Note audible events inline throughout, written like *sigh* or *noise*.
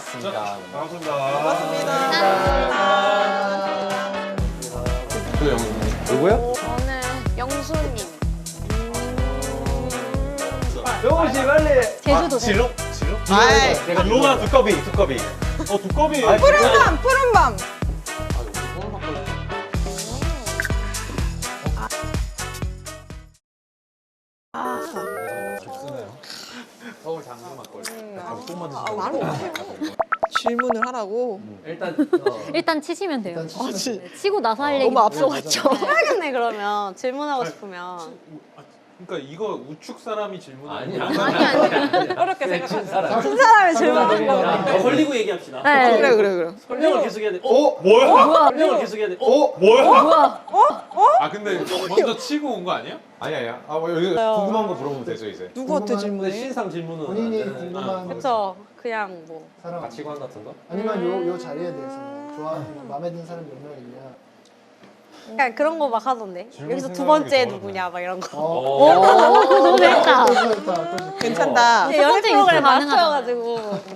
반갑습니다. 그 누구요? 저는 영수님. 영호 씨 빨리. 제주도 지로? 지로? 아이, 내가 로마 두꺼비, 두꺼비. 어 두꺼비 푸른 밤, 푸른밤. 서울 장수 막걸리. 질문을 하라고. 일단 어, 일단 치시면 돼요. 아, 진 치고 나서 할 얘기. 너무 앞서갔죠. *laughs* 해야겠네 그러면 질문하고 싶으면 그러니까 이거 우측 사람이 질문을 아니 하는 아니 아니, 아니 어렵게 그냥 친 사람. 큰 사람이 질문한 거 걸리고 얘기합시다. 네. 그래, 그래, 그래. 설명을 계속 해야 돼. 어? 어? 뭐야? 설명을 계속 해야 돼. 어? 어? 뭐야? 뭐야? 아 근데 먼저 치고 온 거 아니야? 아니 아니야. 아, 뭐 여기 궁금한 거 물어보면 되죠 이제. 누구한테 질문해? 신상 질문은 본인이 궁금한 거 그쵸 그냥 뭐 사람 가치관 같은 거? 아니면 요, 요 자리에 대해서 좋아하는 마음에 드는 사람이 몇명 있냐 그냥 그런 거 막 하던데 질문 여기서 두 번째 더 누구냐 막 이런 거 어, 좋다, 또 좋다. 괜찮다. 연애 번째 프로그램. 맞춰가지고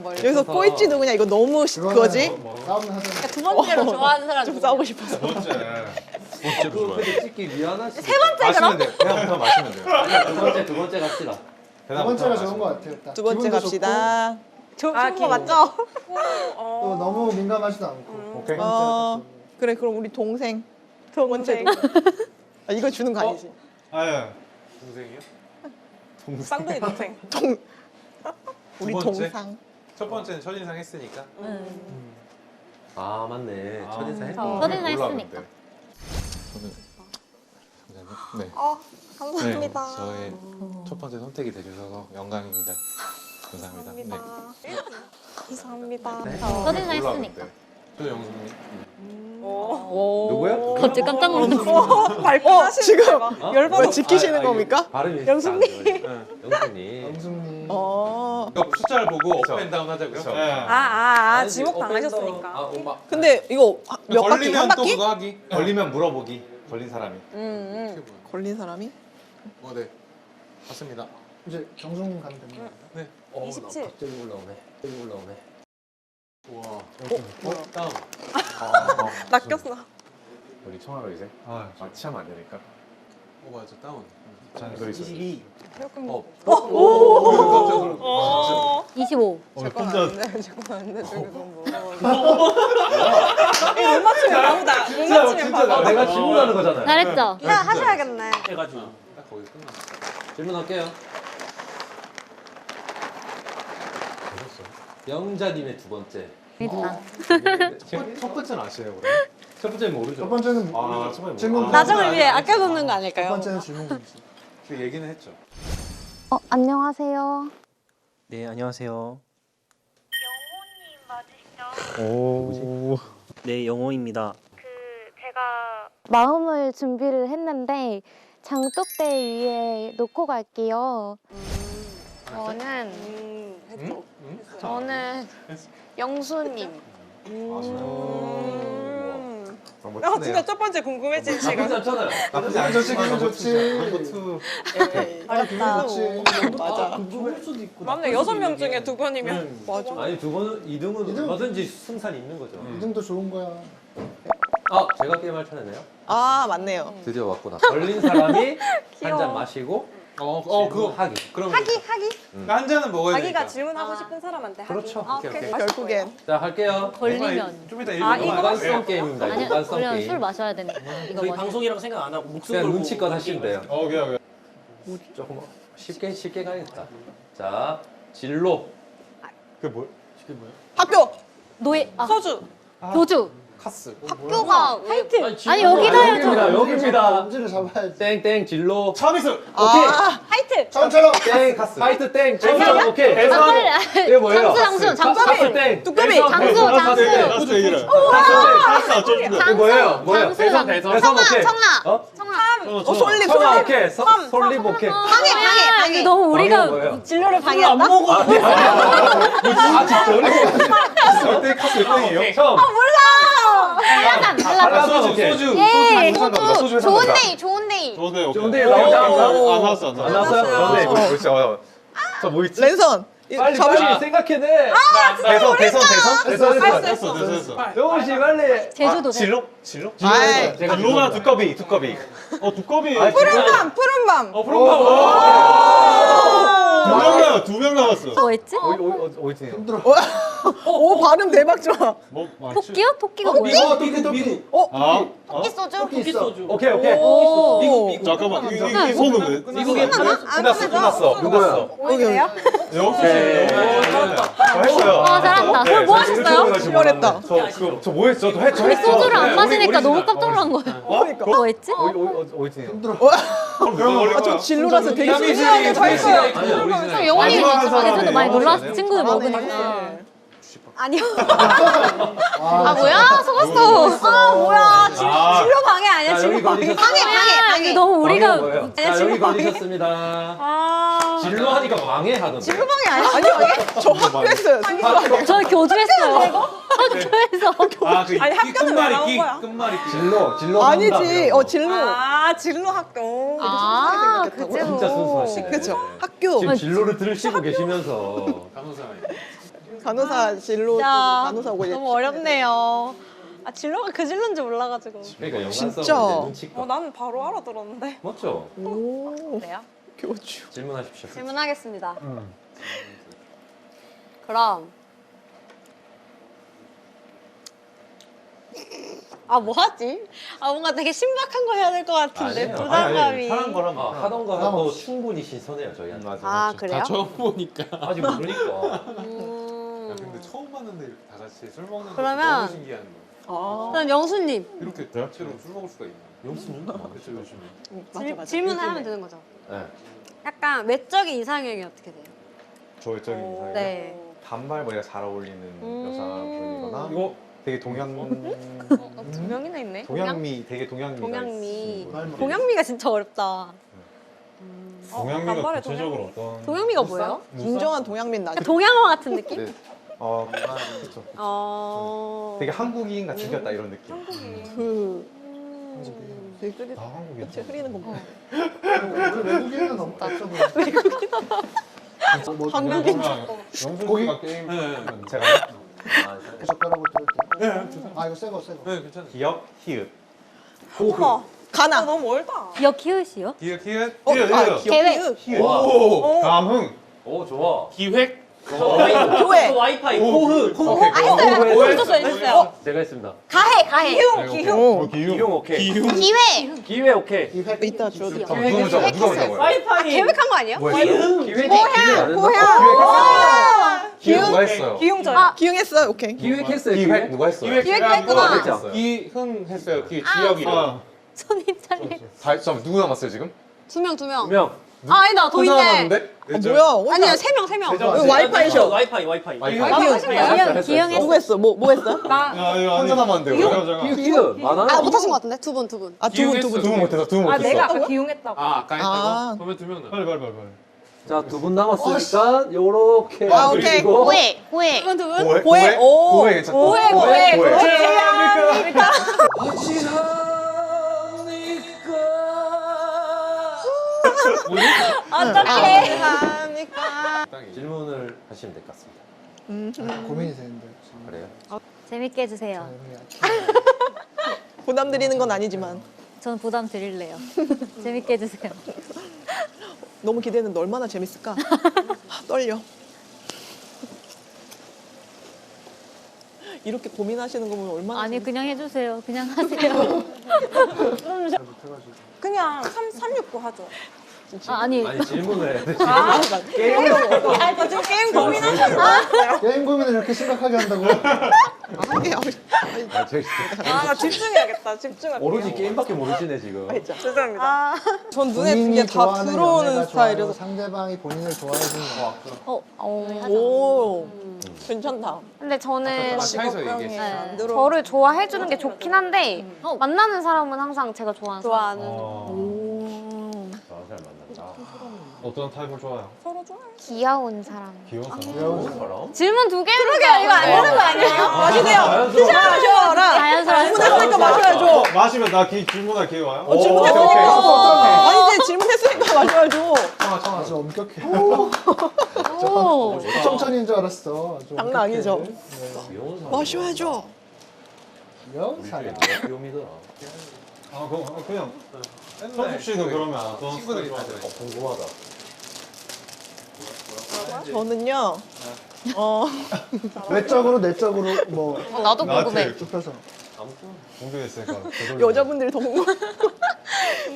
뭐. 여기서 꼴찌 누구냐? 이거 너무 시- 그거지? 뭐 그러니까 두 번째로 좋아하는 사람 좀 누구냐. 싸우고 싶어서. 두 번째. 그 근데 찍기 미안하시. 세 번째 마시면 그럼? 돼. 그냥부터 마시면 돼요. 아니야 두 번째 두 번째 갑시다. 두 번째가 좋은 것 돼요. 같아요 딱. 두 번째 기분도 갑시다. 좋은 아, 거 기분. 맞죠? 좋고, 또 너무 민감하지도 않고 오케이. 어, 그래, 그럼 우리 동생. 두 번째. 아, 이거 주는 거 아니지? 아야. 동생이요? 쌍둥이 동생. *laughs* 동. 우리 번째? 동상. 첫 번째는 첫인상 했으니까. 아 맞네. 첫인상 했. 어. 첫인상 몰라, 했으니까. 근데. 네. 어 감사합니다 네, 저의 첫 번째 선택이 되셔서 영광입니다. 감사합니다. 네. 감사합니다 첫인상 몰라, 했으니까. 근데. 저 영수님. 누구야? 갑자기 깜짝 놀랐어. 어, 지금 열번 지키시는 겁니까? 발음이 영숙님. 네. 영숙님. 영숙님 어. 이거 숫자를 보고. 업앤다운 하자고요. 네. 아아아 아니지, 지목 어pen더- 당하셨으니까 아, 엄마. 근데 이거 하- 몇 바퀴? 걸리면 한또 바퀴? 그거 하기. 걸리면 물어보기. 걸린 사람이. 음, 음. 걸린 사람이? 어, 네. 맞습니다. 이제 경숙님 가면 됩니다 어, 나 27. 갑자기 올라오네. 갑자기 올라오네. 우와. 어? 다운. 어, 낚였어 우리 청아로 이제 아, 마취하면 안 되니까. 어 맞아 다운. 있어. 22. 어. 어. 깜짝 놀랐어. 25. 잠깐 안 돼. 잠깐 안 돼. 저기 너무 뭐. 이못 맞추면 바보다. 못 맞추면 진짜 바보. 내가 질문하는 거잖아요. 잘했죠? 이거 하셔야겠네 해가지고. 딱 거기 끝났어. 질문할게요. 영자님의 두 번째. 일단. 첫, 첫 번째는 아시나요, 그럼? 첫 번째는 모르죠. 첫 번째는 아, 첫 번째 질문 뭐- 아, 나중을 위해 아껴놓는 거 첫 아닐까요? 번째는 질문이지 그 얘기는 했죠. 어, 안녕하세요. 네 안녕하세요. 오. 네 영호입니다. 마음을 준비를 했는데 장독대 위에 놓고 갈게요. 저는 음? 저는 영수님. 음. 아, 뭐 아, 치네요. 진짜 첫 번째 궁금해진 나쁘지 시간. 않잖아요. 나쁘지 아, 않죠. 기분 좋지. 아 기분 좋지 맞아. 궁금할 수도 있고. 맞네. 여섯 명 중에 두 번이면 맞아. 아니 두 번은 이등은 이등? 얼마든지 승산이 있는 거죠. 음. 이등도 좋은 거야 아 제가 게임할 차례네요. 아, 맞네요. 드디어 왔구나. 걸린 사람이 *laughs* 한잔 마시고 어, 어 그거 하기. 그럼 하기 하기 그러니까 한 잔은 먹어야 되니까. 자기가 질문하고 싶은 사람한테 하기 그렇죠. 아, 오케이, 오케이. 결국엔 자 할게요. 걸리면. 좀 이따 아, 일본 이거? 무관성 게임입니다. 아니, 우리는 게임. 술 마셔야 되니까. 이거 저희 먼저. 방송이라고 생각 안 하고 목숨 그냥 걸고 눈치껏 하시면 돼요. 어, 오케이 오케이. 조금 쉽게 쉽게 가야겠다. 자 진로. 그 뭘? 학교 노예, 아, 서주 교주. 카스. 학교가 하이트 아니, 여기다 해야죠. 여기입니다. 여기입니다. 엄지를 잡아야지 땡땡 진로. 차미수. 아, 하이트 처음처럼 땡 파이트 땡. 정답 오케이. 아, 빨리. 이게 뭐예요? 장수, 장수, 장수. 땡. 뚜껑이. 대선 장수, 땡. 장수. 카스 얘기를. 카스 어쩌는 거야? 이게 뭐예요? 뭐예요? 장수, 장수. 대선 청아, 오케이. 청아. 어? 어, 솔립, 청아 솔립. 오케이. 서- 솔립 오케이. 방해 방해 아, 방해 너무 방해가 우리가? 진로를 방해한다? 아 진짜 절대 카스 몇 등이에요? 처음. 한잔 달라. 소주 오케이. 소주. 예, 소주, 소주 좋은 회사입니다. 데이, 좋은 데이. 좋은데 오케이. 좋은데 나오지 않나? 안 나왔어 안안 나왔어. 나왔어요? 네, 네. 그렇죠. 어. 저뭐 있지? 랜선. 빨리 빨리 생각해내. 대선 대선 대선 됐어 됐어. 됐어 됐어 됐어. 영호 씨 빨리. 제주도. 진로 진로 아이, 제가 진로가 두꺼비 두꺼비 어 두꺼비. 아, 푸른 밤 푸른 밤. 어 푸른밤. 두명 남았 두명 남았어. 뭐 했지? 어이 어이 어이 어이 힘들어. 오 발음 대박 좋아. 뭐 맞지? 토끼요? 토끼가 뭐예요? 어, 토끼 토끼. 아 토끼 소주? 토끼 있어. 오케이 오케이. 오. 미국 미국. 잠깐만 이, 이, 이 손은 왜? 미국에 끝났어 끝났어 누구야? 오이세요? 영수 씨. 네. 저 했어요 와 잘한다. 그걸 뭐 하셨어요? 치열했다. 저뭐 했어 저 했죠 우리 소주를 안 마시니까 너무 깜짝 놀란 거예요. 뭐 했지? 어이 힘들어. 아, 저 진로라서 되게 신기하게 오리지널. 저 영원히 사람이 많이 놀랐어. 친구들 아, 먹으니까. 아니요. 아, 아 뭐야? 속았어. 아 뭐야? 아, 진로 방해 아니야 자, 진로 방해. 방해 방해 아, 방해. 너무 우리가 자 진로 여기 방해. 걸리셨습니다. 아 진로 하니까 방해하던데. 진로 방해 아니야? 아니요, 저 학교했어요. 저 교주했어요. 학교에서. 아 그 아니, 학교는 왜 끝말이 나온 끼 거야? 끝말이 끼. 진로 진로 아니지. 한다, 어 진로. 아 진로 학교. 아, 그죠. 생각했다고. 진짜 순수하시네. 그쵸. 학교 지금 진로를 들으시고 계시면서. 간호사 진로 간호사고 이제 너무 어렵네요. 아 진로가 그 진로인지 몰라가지고. 그러니까 연관 진짜. 눈치껏. 어 나는 바로 알아들었는데. 맞죠? 오 그래요? 교주. 질문하십시오. 질문하겠습니다. 그럼 아 뭐 하지? 아 뭔가 되게 신박한 거 해야 될 것 같은데 아니에요. 부담감이. 편한 거라면 아, 하던 거 하도 충분히 신선해요 저희한테. 맞아 아 그래요? 처음 보니까. 아직 모르니까. 음... 야 근데 처음 봤는데 이렇게 다 같이 술 먹는 거 그러면- 너무 신기한 거. 아 그럼 영수님 이렇게 대체로 술 먹을 수가 있나? 영수님? 그쵸 요즘에. 맞아 질. 질문을 요즘에. 하면 되는 거죠. 네. 약간 외적인 이상형이 어떻게 돼요? 저 외적인 이상이 네. 단발 머리가 잘 어울리는 음. 여자분이거나 이거 되게 동양 어, 두 명이나 있네. 동양미 되게 동양미. 분. 동양미가 진짜 어렵다. 동양미가 단발에 구체적으로 어떤? 동양미가 뭐예요? 인정한 동양민 나죠. 동양화 같은 느낌? 네. 어 그렇죠 어. 되게 한국인 같이 생겼다 이런 느낌 그 음. 되게 흐리- 아 한국인 대체 흐리는 거 봐. 우리 외국인은 너무 딱 뭐, 한국인 영수가 게임. 네. 제가 아, 젓가락으로 네, 들을 때. 아 이거 새거 새거. 네 괜찮아. 기억 히읗 어머. 가나. 너무 멀다. 기억 키우시요? 기획 기획. 어, 기획 아, 기획. 계획. 히읗 오. 감흥 오 좋아. 기획. 교회. 또 와이파이 코흐 코흐. 아 했어요. 오해. 해줬어요 해줬어요. 제가 했습니다. 가해 가해. 기흉 기흉. 어. 기용 오케이. 기흉. 기회. 기회 오케이. 이따 줘. 누가 먼저 누가 먼저? 와이파이. 계획한 거 아니에요? 기회 기회 안 했나? 기획 누가 했어요? 기흉 저요. 아. 기용했어요. 오케이. 기획했어요. 기획 누가 했어요? 기획 기획했구나. 기흥 했어요. 기 지역이요. 손입장에. 다잠 누구 남았어요 지금? 두 명 두 명. 명. 아 아니다 더 혼자 있네. 남았는데? 아, 뭐야? 아니야 세 명 세 명. 이거 와이파이셔. 와이파이 와이파이. 와이파이. 아, 하신 거예요? 기영 기영했어. 누구 했어? 뭐 뭐 했어? 나. 야 이거 혼자 남았는데요? 잠깐 잠깐. 기회 많아. 아 못하신 것 같은데 두 분 두 분. 아, 두 분, 두 분. 두분 못해서 두분 아 못했어 내가 아까 기용했다고. 아 아까 했다고? 아. 그러면 두 명. 빨리 빨리 빨리 빨리. 자, 두 분 남았으니까 요렇게 아, 오케이. 그리고 고해 고해. 두 분 두 분. 고해? 고해? 오. 고해 괜찮다 고해 고해 고해. 어떡해. 하니까. 질문을 하시면 될 것 같습니다. 음. 고민이 되는데. 그래요? 재밌게 해주세요. *laughs* 부담 드리는 건 아니지만 저는 부담 드릴래요. *laughs* 재밌게 해주세요. 너무 기대했는데 얼마나 재밌을까? 아, 떨려. 이렇게 고민하시는 거 보면 얼마나 아니 그냥 해주세요. 그냥 하세요. *laughs* 그냥 3 369 하죠. 아, 아니 아니 질문을 해야 돼. 아 지금 게임 고민하셨어. 게임 고민을 이렇게 심각하게 한다고? 재밌게 아, 저기 아나 집중해야겠다. 집중할게요. 오로지 게임밖에 모르시네 지금. 진짜. 죄송합니다. 아, 전 눈에 이게 다 들어오는 좋아요, 상대방이 본인을 좋아해 주는 거. 어, 어. 오 괜찮다. 근데 저는 아, 차에서 얘기했어. 안 들어. 저를 좋아해 주는 게 좋긴 한데 어. 만나는 사람은 항상 제가 좋아하는 사람. 좋아하는. 아, 잘 만난다. 어떤 타입을 좋아해요? 서로 좋아해. 귀여운 사람. 귀여운 사람? 좋은 사람? 질문 두 개는 이거 안 되는 거 아니에요? 마시세요. 자연스러워. 마셔라. 자연스러워. 질문했으니까 마셔야죠. 마시면 나 기, 질문할 기회 와요? 어, 질문했으니까. 아니 이제 질문했으니까 마셔야죠. 아주 엄격해. 오. *laughs* 청천인 줄 알았어. 아주 장난 아니죠? 네. 귀여운 사람. 마셔야죠. 귀여운 사람. 귀요미더라. 아 그럼 그냥 현숙 씨는 그러면 어떤 친구들이 어, 궁금하다. 저는요. 어 *laughs* 외적으로 내적으로 뭐 어, 나도 궁금해. 좁혀서. 공개했으니까. 여자분들이 더 궁금.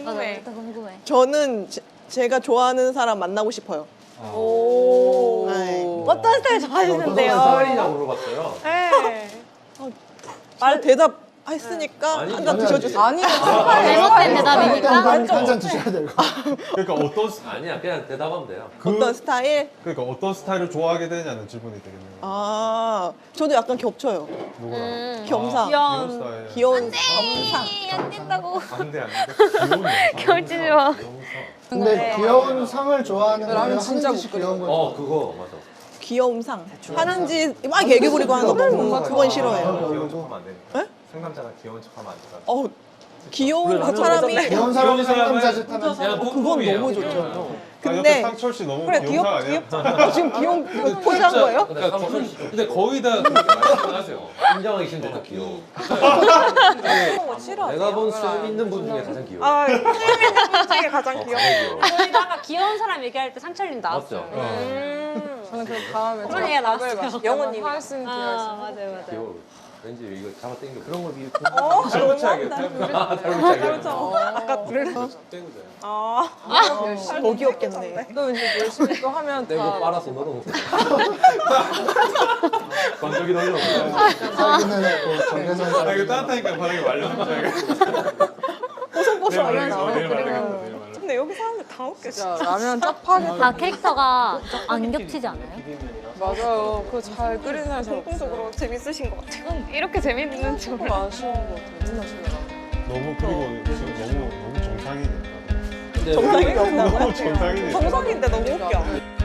나도 일단 궁금해. 저는 제, 제가 좋아하는 사람 만나고 싶어요. 오. 네. 어떤 스타일 어떤 좋아하시는데요? 스타일이냐고 물어봤어요. 네. 말 대답 했으니까 아니, 한잔 아니, 드셔주세요. 아니. 잘못된 대답이니까. 한잔 드셔야 되고. 그러니까 어떤 스- 아니야, 그냥 대답하면 돼요. *laughs* 그, 어떤 스타일? 그러니까 어떤 스타일을 좋아하게 되냐는 질문이 되겠네요. 아, 저도 약간 겹쳐요. 누구랑? 음. 겸사. 귀여운 스타일. 귀여운 겸상. 안 된다고. 안돼 안돼. 귀여운. *laughs* 결지지 마. 근데 귀여운 상을 좋아하는 하는 진짜 귀여운 거예요. 어, 그거 맞아. 귀여움상. 하는 짓막 얘기 부리고 하는 거 너무 그건 싫어해요. 귀여운 척하면 안 되니까. 에? 상남자가 귀여운 척하면 안 되니까. 어, 귀여운 사람이 귀여운 사람이 상남자 짓하면서 어, 그건 너무 좋죠. 아, 근데 상철 씨 너무 그래 귀여운 귀엽 사 아니야? 귀엽 지금 귀여운 *laughs* 이거 포즈한 거예요? 근데 삼촌 씨 근데 거의 다 말씀하세요. 인정하기 힘들다, 귀여워. 싫어. 내가 본 수염 있는 분 중에 가장 귀여워. 아, 수염 있는 분 중에 가장 어, 귀여워. 저희도 아까 귀여운 사람 얘기할 때 상철님 나왔어요. 맞죠? 음. 저는 그럼 다음에 그런 얘기가 나왔어요. 영호님이. 하신 기회가 아. 맞아요, 맞아요. 왠지 이거 잡아 당겨. 그런 걸 비유. 어, 잘 붙여야겠다. 아, 잘 붙여야겠다. 아까 그래서 땡구자요. 아, 더 귀엽겠네. 또 이제 열심히 또 하면 내가 다 빨아서 넣어놓고. 건조기. *laughs* 자기는 뭐 정해선 아 이거 따뜻하니까 바닥에 알려나. 말리겠어. 내일 말리겠다. 내일 말리겠다. 근데 여기 사람들 다 웃겨. 진짜 라면 다 캐릭터가 좀안 겹치지 않아요? 맞아요. 그거 잘 끓이는 사람 잘 없어요. 공통적으로 재밌으신 것 같아요. 이렇게 재밌는 줄 조금 아쉬운 것 같아요. 맨날 저희가. 너무 그리고 지금 너무 너무 정상이네. 근데 정상이 없나 너무 봐요. 정상이네. 정상인데 너무 웃겨.